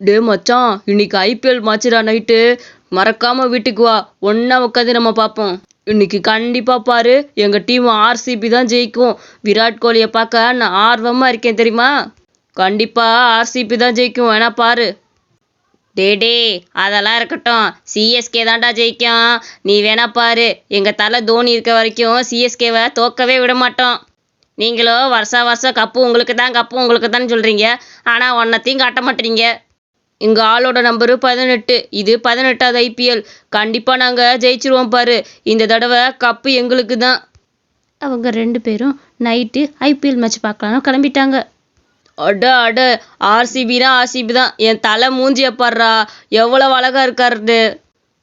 டே மச்சான் இன்னைக்கு IPL மேட்ச்டா night மறக்காம வீட்டுக்கு வா. ஒன்னா உட்காந்து நம்ம பார்ப்போம் இன்னைக்கு கண்டிப்பா பாரு எங்க டீம் ஆர்சிபி தான் ஜெயிக்கும். விராட் கோலியை பார்க்க நான் ஆர்வமா இருக்கேன் தெரியுமா? கண்டிப்பா ஆர்சிபி தான் ஜெயிக்கும். வேணா பாரு. டே டே அதெல்லாம் இருக்கட்டும். சிஎஸ்கே தான்டா ஜெயிக்கும். நீ வேணா பாரு. எங்க தலை தோனி இருக்க வரைக்கும் சிஎஸ்கேவை தோக்கவே விட மாட்டோம். நீங்களும் வருஷா வருஷம் கப்பு உங்களுக்கு தான் கப்பு உங்களுக்கு தான் சொல்றீங்க. ஆனா ஒன்னத்தையும் காட்ட மாட்டீங்க. எங்க ஆளோட நம்பரு பதினெட்டு. இது பதினெட்டாவது ஐபிஎல் கண்டிப்பா நாங்க ஜெயிச்சிருவோம் பாரு. இந்த தடவை கப்பு எங்களுக்கு தான் அவங்க ரெண்டு பேரும் நைட்டு ஐபிஎல் மேட்ச் பார்க்கலாம்னு கிளம்பிட்டாங்க. அட அட. ஆர்சிபினா ஆர்சிபி தான். என் தலை மூஞ்சிய பாடுறா எவ்வளவு அழகா இருக்காரு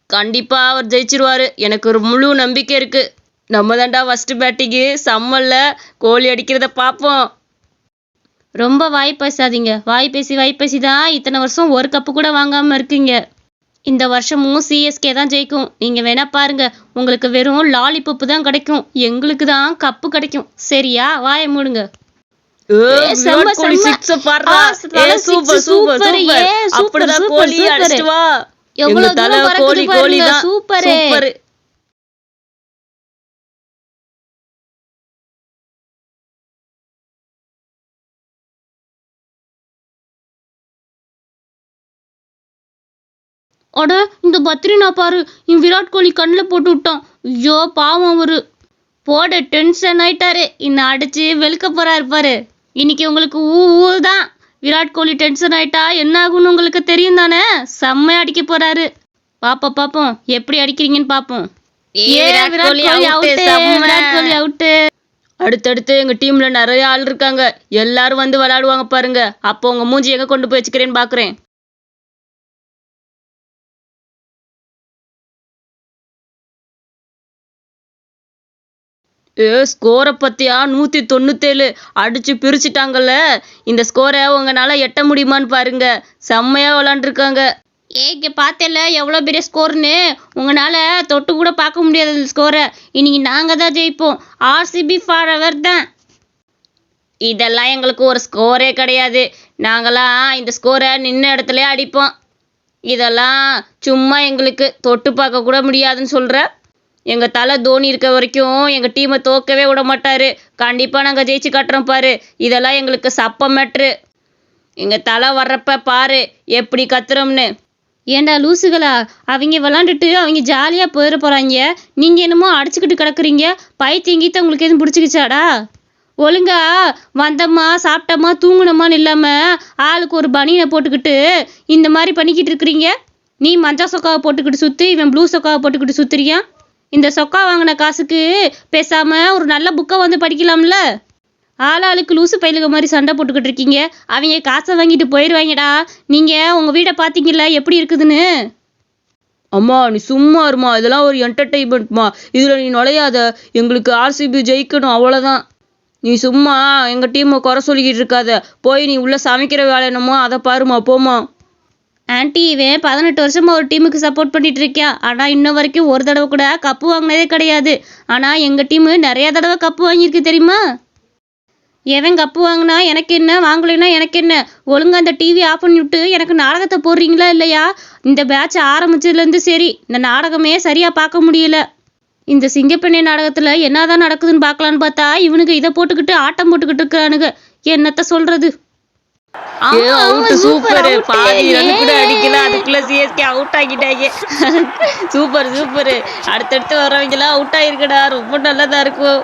கண்டிப்பா அவர் ஜெயிச்சிருவாரு. எனக்கு ஒரு முழு நம்பிக்கை இருக்கு. நம்ம தான்டா ஃபர்ஸ்ட் பேட்டிங்கு சம்மல்ல கோலி அடிக்கிறத பார்ப்போம். ரொம்ப வாய் பேசாதீங்க. வாய் பேசி வாய் பேசி தான் இத்தனை வருஷம் ஒரு கப்பு கூட வாங்காம இருக்கீங்க. இந்த வருஷமும் சிஎஸ்கே தான் ஜெயிக்கும். நீங்க வேணா பாருங்க. உங்களுக்கு வெறும் லாலிபப்பு தான் கிடைக்கும். எங்களுக்கு தான் கப்பு கிடைக்கும். சரியா? வாயை மூடுங்க. ஏ, ஏ, அட இந்த பத்ரினா பாரு. இவன் விராட் கோலி கண்ணில் போட்டு விட்டான். ஐயோ பாவம் அவரு. போட டென்ஷன் ஆயிட்டாரு. இன்னும் அடிச்சு வெளுக்க போறாரு பாரு. இன்னைக்கு உங்களுக்கு ஊ ஊ தான். விராட் கோலி டென்ஷன் ஆயிட்டா என்ன ஆகும்னு உங்களுக்கு தெரியும் தானே? செம்மையா அடிக்க போறாரு. பாப்போம் பாப்போம். எப்படி அடிக்கிறீங்கன்னு பாப்போம். அடுத்தடுத்து எங்க டீம்ல நிறைய ஆள் இருக்காங்க. எல்லாரும் வந்து விளையாடுவாங்க பாருங்க. அப்போ உங்க மூஞ்சி எங்க கொண்டு போய் வச்சுக்கிறேன்னு பாக்குறேன். ஏ ஸ்கோரை பற்றியா நூற்றி தொண்ணூத்தேழு. அடித்து பிரிச்சுட்டாங்கல்ல. இந்த ஸ்கோரை உங்களால் எட்ட முடியுமான்னு பாருங்க. செம்மையாக விளாண்டுருக்காங்க. ஏ இங்கே பார்த்தேல்ல எவ்வளோ பெரிய ஸ்கோர்னு உங்களால தொட்டு கூட பார்க்க முடியாது இந்த ஸ்கோரை இன்னைக்கு நாங்கள் தான் ஜெயிப்போம். ஆர்சிபி ஃபார் அவர் தான். இதெல்லாம் எங்களுக்கு ஒரு ஸ்கோரே கிடையாது. நாங்களாம் இந்த ஸ்கோரை நின்ன இடத்துல அடிப்போம். இதெல்லாம் சும்மா எங்களுக்கு தொட்டு பார்க்க கூட முடியாதுன்னு சொல்கிறேன் எங்கள் தலை தோனி இருக்க வரைக்கும் எங்கள் டீமை தோக்கவே விட மாட்டார். கண்டிப்பாக நாங்கள் ஜெயிச்சு காட்டுறோம் பாரு. இதெல்லாம் எங்களுக்கு சப்ப மேட்ரு எங்கள் தலை வர்றப்ப பாரு எப்படி கத்துறோம்னு. ஏண்டா லூசுகளா? அவங்க விளாண்டுட்டு அவங்க ஜாலியாக போயிட போகிறாங்க நீங்கள் என்னமோ அடிச்சுக்கிட்டு கிடக்குறீங்க. பைத்தியம் கீத்த உங்களுக்கு எதுவும் பிடிச்சிக்கிச்சாடா? ஒழுங்கா வந்தம்மா சாப்பிட்டம்மா தூங்குனம்மான்னு இல்லாமல் ஆளுக்கு ஒரு பனியனை போட்டுக்கிட்டு இந்த மாதிரி பண்ணிக்கிட்டு இருக்கிறீங்க. நீ மஞ்சள் சொக்காவை போட்டுக்கிட்டு சுற்றி இவன் ப்ளூ சொக்காவை போட்டுக்கிட்டு சுற்றுறியான் இந்த சொக்கா வாங்கின காசுக்கு பேசாமல் ஒரு நல்ல புக்கை வந்து படிக்கலாம்ல? ஆளாளுக்கு லூசு பயிலுக மாதிரி சண்டை போட்டுக்கிட்டு இருக்கீங்க. அவங்க காசை வாங்கிட்டு போயிடுவாங்கடா நீங்கள் உங்கள் வீடை பார்த்தீங்கல்ல எப்படி இருக்குதுன்னு? அம்மா நீ சும்மா இருமா. இதெல்லாம் ஒரு என்டர்டெயின்மெண்ட்மா இதில் நீ நுழையாத. எங்களுக்கு ஆர்சிபி ஜெயிக்கணும் அவ்வளோதான் நீ சும்மா எங்கள் டீமை குறை சொல்லிக்கிட்டு இருக்காத. போய் நீ உள்ளே சமைக்கிற வேலை என்னமோ அதை பாருமா போமா ஆன்ட்டி இவன் பதினெட்டு வருஷமா ஒரு டீமுக்கு சப்போர்ட் பண்ணிட்டு இருக்கியா? ஆனால் இன்ன வரைக்கும் ஒரு தடவை கூட கப்பு வாங்கினதே கிடையாது. ஆனால் எங்கள் டீமு நிறைய தடவை கப்பு வாங்கியிருக்கு தெரியுமா? எவன் கப்பு வாங்கினா எனக்கு என்ன வாங்கலைன்னா எனக்கு என்ன? ஒழுங்கா அந்த டிவி ஆஃப் பண்ணி விட்டு எனக்கு நாடகத்தை போடுறீங்களா இல்லையா? இந்த பேட்ச் ஆரம்பிச்சதுலேருந்து சரி இந்த நாடகமே சரியாக பார்க்க முடியல. இந்த சிங்கப்பெண்ணை நாடகத்தில் என்னதான் நடக்குதுன்னு பார்க்கலான்னு பார்த்தா இவனுக்கு இதை போட்டுக்கிட்டு ஆட்டம் போட்டுக்கிட்டு இருக்கிறானுங்க என்னத்த சொல்றது? ஏ அவுட் சூப்பர் பாதி ரன் கூட அடிக்கல. அதுக்குள்ள சிஎஸ்கே அவுட் ஆகிட்டாங்க சூப்பர் சூப்பர் அடுத்தடுத்து வரவங்க எல்லாம் அவுட் ஆயிருக்கடா. ரொம்ப நல்லதா இருக்கும்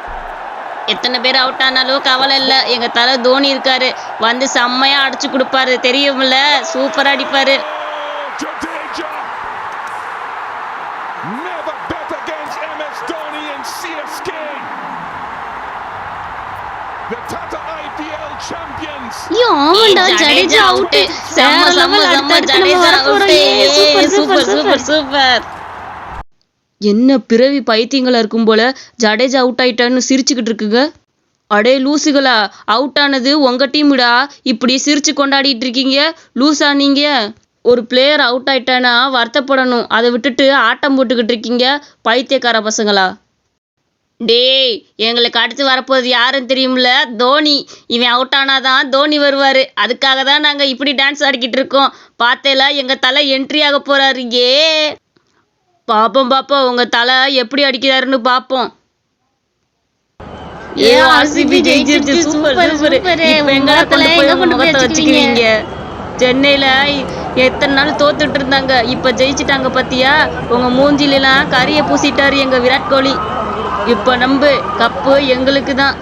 எத்தனை பேர் அவுட் ஆனாலும் கவலை இல்லை. எங்க தலை தோனி இருக்காரு. வந்து செம்மையா அடிச்சு கொடுப்பாரு. தெரியும்ல? சூப்பரா அடிப்பாரு. Jadeja. ஜடேஜா அவுட் செம்ம செம்ம செம்ம Jadeja out super super super super என்ன பிறவி பைத்தியங்களா இருக்கும் போல ஜடேஜா அவுட் ஆயிட்டான்னு சிரிச்சுக்கிட்டு இருக்குங்க? அடே லூசுகளா அவுட் ஆனது உங்க டீமுடா இப்படி சிரிச்சு கொண்டாடிட்டு இருக்கீங்க? லூசா நீங்க? ஒரு பிளேயர் அவுட் ஆயிட்டானா வருத்தப்படணும். அதை விட்டுட்டு ஆட்டம் போட்டுக்கிட்டு இருக்கீங்க பைத்தியக்கார பசங்களா? டேய் எங்களுக்கு அடுத்து வரப்போகுது யாருன்னு தெரியும்ல? தோனி. இவன் அவுட் ஆனாதான் தோனி வருவாரு. அதுக்காக தான் நாங்க இப்படி டான்ஸ் ஆடிக்கிட்டு இருக்கோம். பார்த்தேல எங்க தலை என்ட்ரி ஆக போறாரு. ஏ. பாப்போம் பாப்போம். உங்க தலை எப்படி அடிக்கிறாருன்னு பாப்போம். ஏ ஆர்சிபி ஜெயிச்சிருச்சு. சூப்பர் சூப்பர் இப்போ எங்க கொண்டு போய் முகத்தை வச்சுக்குவீங்க? சென்னையில எத்தனை நாள் தோத்துட்டு இருந்தாங்க. இப்ப ஜெயிச்சிட்டாங்க பாத்தியா? உங்க மூஞ்சில எல்லாம் கரிய பூசிட்டாரு எங்க விராட் கோலி. இப்போ நம்ம கப்பு எங்களுக்கு தான்